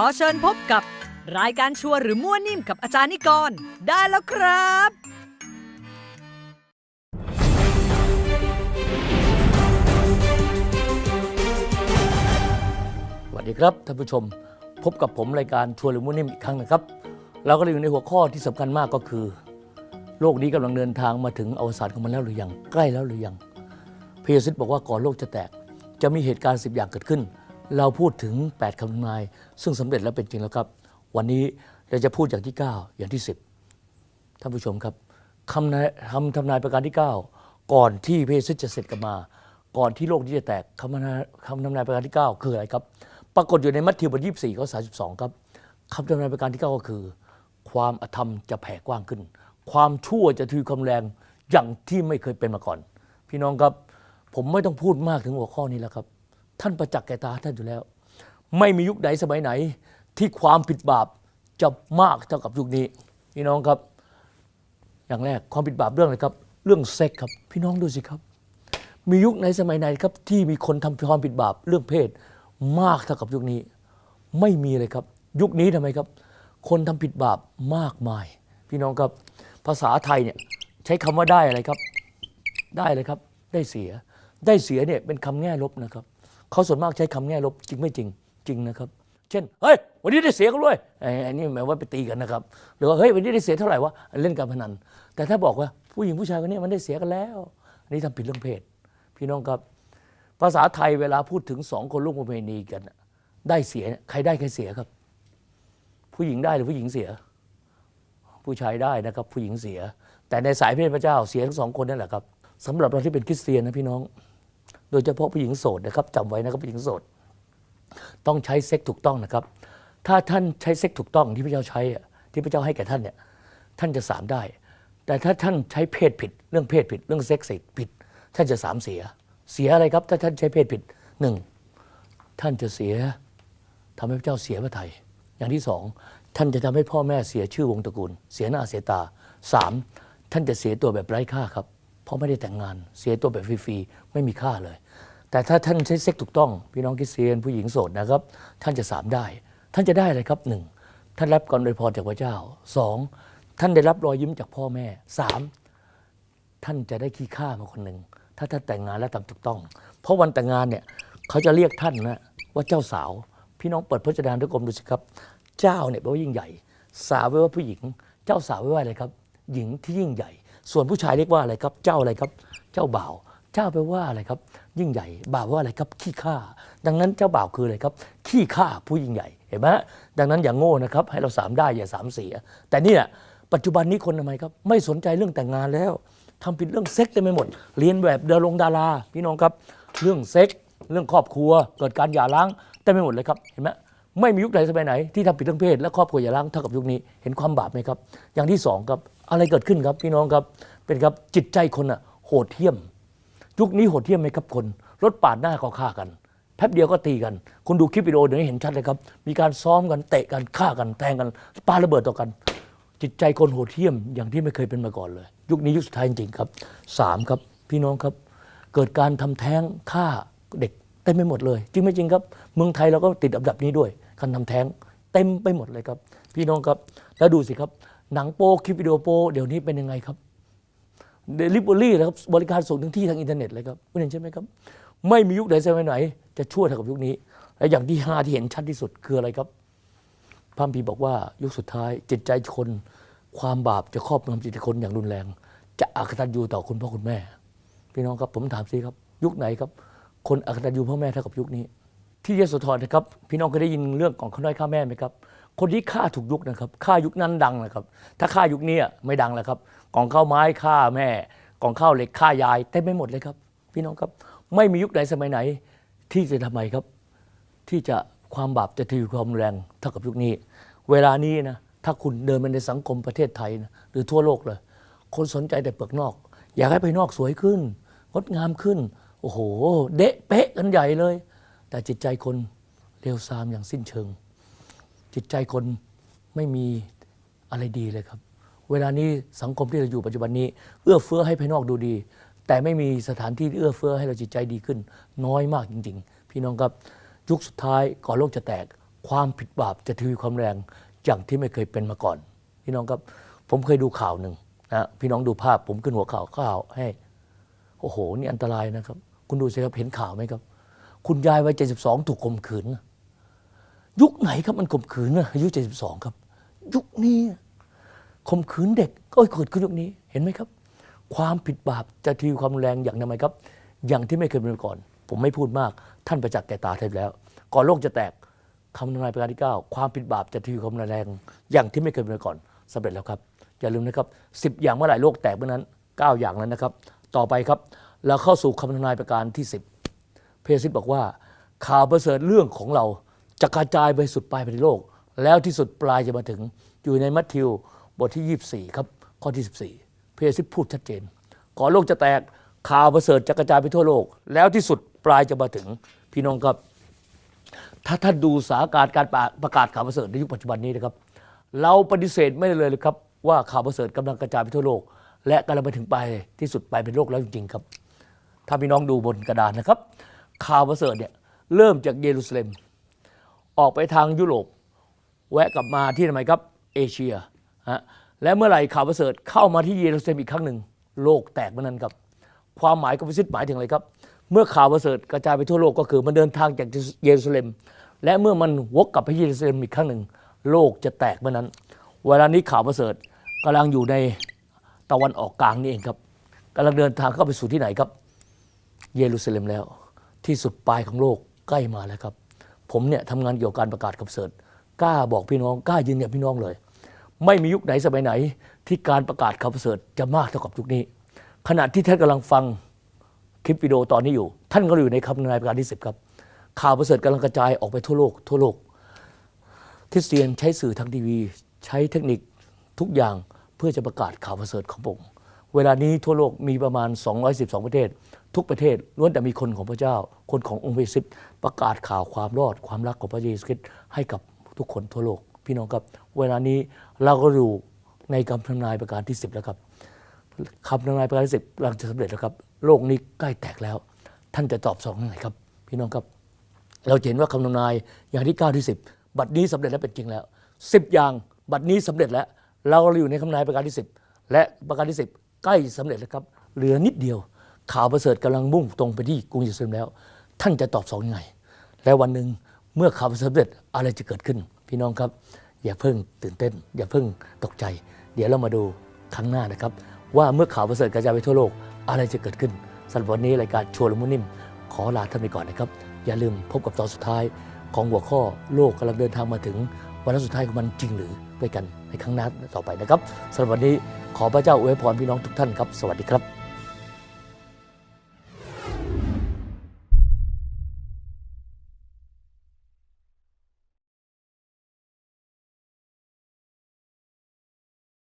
ขอเชิญพบกับรายการชัวร์หรือมั่วนิ่มกับอาจารย์นิกร ได้แล้วครับ สวัสดีครับท่านผู้ชม พบกับผมรายการชวนหรือมุนิ่มอีกครั้งนะครับ เราก็เลยอยู่ในหัวข้อที่สำคัญมากก็คือ โลกนี้กำลังเดินทางมาถึงอวสานของมันแล้วหรือยังใกล้แล้วหรือยังพยาซิตบอกว่าก่อนโลกจะแตก จะมีเหตุการณ์10อย่างเกิดขึ้น เราพูดถึง 8คำทำนาย ซึ่งสำเร็จแล้วเป็นจริงแล้วครับ วันนี้เราจะพูดอย่างที่ 9 อย่างที่ 10 ท่านผู้ชมครับคำนายคำทำนายประการที่ 9 ก่อนที่พระเยซูจะเสร็จกลับมา ก่อนที่โลกนี้จะแตกคำนายคำทำนายประการที่ 9 คืออะไรครับ ปรากฏอยู่ในมัทธิวบทที่24ข้อ32ครับคำทำนายประการที่ 9 ก็คือ ความอธรรมจะแผ่กว้างขึ้น ความชั่วจะทวีความแรงอย่างที่ไม่เคยเป็นมาก่อน พี่น้องครับผมไม่ต้องพูดมากถึงหัวข้อนี้แล้วครับ ท่านประจักษ์แก่ตาท่านอยู่แล้ว ไม่มียุคไหนสมัยไหน ที่ความผิดบาปจะมากเท่ากับยุคนี้พี่น้องครับ อย่างแรกความผิดบาปเรื่องอะไรครับ เรื่องเซ็กครับ พี่น้องดูสิครับ มียุคไหนสมัยไหนครับ ที่มีคนทำความผิดบาปเรื่องเพศมากเท่ากับยุคนี้ ไม่มีเลยครับ ยุคนี้ทำไมครับ คนทำผิดบาปมากมาย พี่น้องครับภาษาไทยเนี่ยใช้คำว่าได้อะไรครับ ได้เลยครับ ได้เสีย ได้เสียเนี่ยเป็นคำแง่ลบนะครับ เขาส่วนมากใช้คำแง่ลบจริงไม่จริงจริงนะครับ เช่นเฮ้ยวันนี้ได้เสียกันด้วยไอ้นี่หมายว่าไปตีกันนะครับหรือว่าเฮ้ยวันนี้ได้เสียเท่าไหร่วะเล่นการพนัน แต่ถ้าบอกว่าผู้หญิงผู้ชายคนนี้มันได้เสียกันแล้วอันนี้ทำผิดเรื่องเพศ พี่น้องครับ ภาษาไทยเวลาพูดถึงสองคนร่วมประเพณีกัน ได้เสียใครได้ใครเสียครับ ผู้หญิงได้หรือผู้หญิงเสีย ผู้ชายได้นะครับ ผู้หญิงเสีย แต่ในสายเพศพระเจ้าเสียทั้งสองคนนั่นแหละครับสำหรับเราที่เป็นคริสเตียนนะพี่น้อง โดยเฉพาะผู้หญิงโสดนะครับจำไว้นะครับผู้หญิงโสด ต้องใช้เซ็กถูกต้องนะครับ ถ้าท่านใช้เซ็กถูกต้องที่พระเจ้าใช้อะที่พระเจ้าให้แก่ท่านเนี่ยท่านจะสามได้ แต่ถ้าท่านใช้เพศผิด เรื่องเพศผิด เรื่องเซ็กส์ผิด ท่านจะสามเสีย เสียอะไรครับ ถ้าท่านใช้เพศผิดหนึ่งท่านจะเสียทำให้พระเจ้าเสียพระทัยอย่างที่สองท่านจะทำให้พ่อแม่เสียชื่อวงตระกูล เสียหน้าเสียตาสามท่านจะเสียตัวแบบไร้ค่าครับ เพราะไม่ได้แต่งงาน เสียตัวแบบฟรีๆไม่มีค่าเลย แต่ถ้าท่านใช้เซ็กถูกต้อง พี่น้องคริสเตียนผู้หญิงโสดนะครับ ท่านจะสามได้ ท่านจะได้อะไรครับหนึ่งท่านรับการอวยพรจากพระเจ้าสองท่านได้รับรอยยิ้มจากพ่อแม่สามท่านจะได้ขี้ข้ามาคนหนึ่งถ้าท่านแต่งงานและทำถูกต้อง เพราะวันแต่งงานเนี่ยเขาจะเรียกท่านนะว่าเจ้าสาว พี่น้องเปิดพระจดานทุกกรมดูสิครับ เจ้าเนี่ยแปลว่ายิ่งใหญ่ สาวแปลว่าผู้หญิง เจ้าสาวแปลว่าอะไรครับ หญิงที่ยิ่งใหญ่ ส่วนผู้ชายเรียกว่าอะไรครับ เจ้าอะไรครับ เจ้าบ่าว เจ้าแปลว่าอะไรครับ ยิ่งใหญ่ บ่าวแปลว่าอะไรครับ ขี้ข้า ดังนั้นเจ้าบ่าวคืออะไรครับ ขี้ข้าผู้ยิ่งใหญ่ เห็นไหมดังนั้นอย่างโง่นะครับ ให้เราสามได้อย่าสามเสีย แต่นี่ปัจจุบันนี้คนทำไมครับ ไม่สนใจเรื่องแต่งงานแล้วทำผิดเรื่องเซ็กเต็มไปหมด เรียนแบบเดารงดารา พี่น้องครับ เรื่องเซ็ก เรื่องครอบครัว เกิดการหย่าร้างเต็มไปหมดเลยครับ เห็นไหมไม่มียุคไหนสมัยไหนที่ทำผิดเรื่องเพศและครอบครัวหย่าร้างเท่ากับยุคนี้ เห็นความบาปไหมครับ อย่างที่สองครับ อะไรเกิดขึ้นครับพี่น้องครับเป็นครับจิตใจคนอะโหดเหี้ยม ยุคนี้โหดเหี้ยมไหมครับคน รถปาดหน้าก็ฆ่ากันแป๊บเดียวก็ตีกัน คุณดูคลิปวิดีโอเดี๋ยวให้เห็นชัดเลยครับ มีการซ้อมกันเตะกันฆ่ากันแทงกันปาระเบิดต่อกัน จิตใจคนโหดเหี้ยมอย่างที่ไม่เคยเป็นมาก่อนเลย ยุคนี้ยุคสุดท้ายจริงครับสามครับ พี่น้องครับ เกิดการทำแท้งฆ่าเด็กเต็มไปหมดเลย จริงไม่จริงครับ เมืองไทยเราก็ติดอันดับนี้ด้วยการทำแท้งเต็มไปหมดเลยครับ พี่น้องครับแล้วดูสิครับ หนังโป๊คลิปวิดีโอโป๊เดี๋ยวนี้เป็นยังไงครับเดลิเวอรี่นะครับบริการส่งถึงที่ทางอินเทอร์เน็ตเลยครับคุณเห็นใช่ไหมครับ ไม่มียุคไหนสมัยไหน จะชั่วเท่ากับยุคนี้ และอย่างที่ห้าที่เห็นชัดที่สุดคืออะไรครับพระคัมภีร์บอกว่ายุคสุดท้ายจิตใจคน ความบาปจะครอบงำจิตใจคนอย่างรุนแรง จะอักตันยูต่อคุณพ่อคุณแม่ พี่น้องครับผมถามสิครับ ยุคไหนครับ คนอักตันยูพ่อแม่เท่ากับยุคนี้ ที่เยโสธรนะครับ พี่น้องเคยได้ยินเรื่องของข้าน้อยข้าแม่ไหมครับ คนที่ฆ่าถูกยุคนะครับฆ่ายุคนั้นดังนะครับ ถ้าฆ่ายุคนี้ไม่ดังแล้วครับกองข้าวไม้ฆ่าแม่กองข้าวเหล็กฆ่ายายเต็มไปหมดเลยครับ พี่น้องครับไม่มียุคไหนสมัยไหน ที่จะทำไมครับ ที่จะความบาปจะทวีความแรงเท่ากับยุคนี้ เวลานี้นะถ้าคุณเดินไปในสังคมประเทศไทยนะหรือทั่วโลกเลย คนสนใจแต่เปลือกนอก อยากให้ภายนอกสวยขึ้นงดงามขึ้น โอ้โห เดะเป๊ะกันใหญ่เลย แต่จิตใจคนเลวทรามอย่างสิ้นเชิง จิตใจคนไม่มีอะไรดีเลยครับ เวลานี้สังคมที่เราอยู่ปัจจุบันนี้ เอื้อเฟื้อให้ภายนอกดูดี แต่ไม่มีสถานที่เอื้อเฟื้อให้เราจิตใจดีขึ้น น้อยมากจริง ๆ พี่น้องครับยุคสุดท้ายก่อนโลกจะแตก ความผิดบาปจะทวีความแรงอย่างที่ไม่เคยเป็นมาก่อน พี่น้องครับผมเคยดูข่าวหนึ่งนะพี่น้องดูภาพผมขึ้นหัวข่าวข่าวให้โอ้โห นี่อันตรายนะครับ คุณดูสิครับเห็นข่าวไหมครับ คุณยายวัย72ถูกข่มขืนนะ ยุคไหนครับมันข่มขืนนะอายุ72 ครับ ยุคนี้ข่มขืนเด็กก็เกิดขึ้นยุคนี้เห็นไหมครับ ความผิดบาปจะทีความรุนแรงอย่างทำไมครับ อย่างที่ไม่เคยเป็นมาก่อน ผมไม่พูดมาก ท่านประจักษ์แก่ตาเทปแล้ว ก่อนโลกจะแตกคำทำนายประการที่ 9 ความผิดบาปจะทีความรุนแรง อย่างที่ไม่เคยเป็นมาก่อนสำเร็จแล้วครับ อย่าลืมนะครับสิบอย่างเมื่อไหร่โลกแตกเมื่อนั้น 9 อย่างนั้นนะครับ ต่อไปครับเราเข้าสู่คำทำนายประการที่ 10 เพรซิตบอกว่าข่าวประเสริฐเรื่องของเรา จะกระจายไปสุดปลายแผ่นโลก แล้วที่สุดปลายจะมาถึงอยู่ในมัทธิวบทที่ 24 ครับข้อที่ 14เพรซิพูดชัดเจน ก่อนโลกจะแตกข่าวประเสริฐจะกระจายไปทั่วโลก แล้วที่สุดปลายจะมาถึงพี่น้องครับ ถ้าท่านดูสถานการณ์การประกาศข่าวประเสริฐในยุคปัจจุบันนี้นะครับ เราปฏิเสธไม่ได้เลยครับ ว่าข่าวประเสริฐกำลังกระจายไปทั่วโลก และกำลังไปถึงปลายที่สุดปลายเป็นโลกแล้วจริงๆครับ ถ้าพี่น้องดูบนกระดานนะครับ ข่าวประเสริฐเนี่ยเริ่มจากเยรูซาเล็ม ออกไปทางยุโรป แวะกลับมาที่ทำไมครับเอเชียฮะและเมื่อไหร่ข่าวประเสริฐเข้ามาที่เยรูซาเล็มอีกครั้งหนึ่ง โลกแตกเมื่อนั้นครับ ความหมายของพิสิทธิ์หมายถึงอะไรครับ เมื่อข่าวประเสริฐกระจายไปทั่วโลกก็คือมันเดินทางจากเยรูซาเล็ม และเมื่อมันวกกลับไปเยรูซาเล็มอีกครั้งหนึ่ง โลกจะแตกเมื่อนั้น เวลานี้ข่าวประเสริฐกำลังอยู่ในตะวันออกกลางนี่เองครับกำลังเดินทางเข้าไปสู่ที่ไหนครับ เยรูซาเล็มแล้ว ที่สุดปลายของโลกใกล้มาแล้วครับ ผมเนี่ยทำงานเกี่ยวกับการประกาศกับเสริฐกล้าบอกพี่น้องกล้ายืนยันพี่น้องเลย ไม่มียุคไหนสมัยไหน ที่การประกาศข่าวเสริฐจะมากเท่ากับยุคนี้ ขณะที่ท่านกำลังฟังคลิปวิดีโอตอนนี้อยู่ ท่านก็อยู่ในคำนายประการที่สิบครับข่าวประเสริฐกำลังกระจายออกไปทั่วโลกทั่วโลกคริสเตียนใช้สื่อทางทีวี ใช้เทคนิคทุกอย่างเพื่อจะประกาศข่าวประเสริฐของผม เวลานี้ทั่วโลกมีประมาณ 212 ประเทศ ทุกประเทศล้วนแต่มีคนของพระเจ้า คนขององค์พระเยซูประกาศข่าวความรอดความรักของพระเยซูคริสต์ให้กับทุกคนทั่วโลก พี่น้องครับ เวลานี้เราก็อยู่ในคำทำนายประการที่ 10 แล้วครับคำทำนายประการที่10กำลังจะสำเร็จแล้วครับ โลกนี้ใกล้แตกแล้ว ท่านจะตอบสองยังไงครับ พี่น้องครับ เราเห็นว่าคำทำนายอย่างที่9ที่10 บัดนี้สำเร็จและเป็นจริงแล้ว 10 อย่างบัดนี้สำเร็จแล้ว เราอยู่ในคำทำนายประการที่ 10 และประการที่ 10 ใกล้สำเร็จแล้วครับเหลือนิดเดียว ข่าวประเสริฐกำลังมุ่งตรงไปที่กรุงเยรูซาเล็มแล้ว ท่านจะตอบสองยังไง และวันหนึ่งเมื่อข่าวประเสริฐอะไรจะเกิดขึ้น พี่น้องครับ อย่าเพิ่งตื่นเต้น อย่าเพิ่งตกใจ เดี๋ยวเรามาดูครั้งหน้านะครับ ว่าเมื่อข่าวประเสริฐกระจายไปทั่วโลกอะไรจะเกิดขึ้นสำหรับวันนี้รายการชวนละมุนนิ่ม ขอลาท่านไปก่อนนะครับ อย่าลืมพบกับตอนสุดท้ายของหัวข้อโลกกำลังเดินทางมาถึง วันสุดท้ายของมันจริงหรือด้วยกันในครั้งหน้าต่อไปนะครับสำหรับวันนี้ขอพระเจ้าอวยพรพี่น้องทุกท่านครับ สวัสดีครับ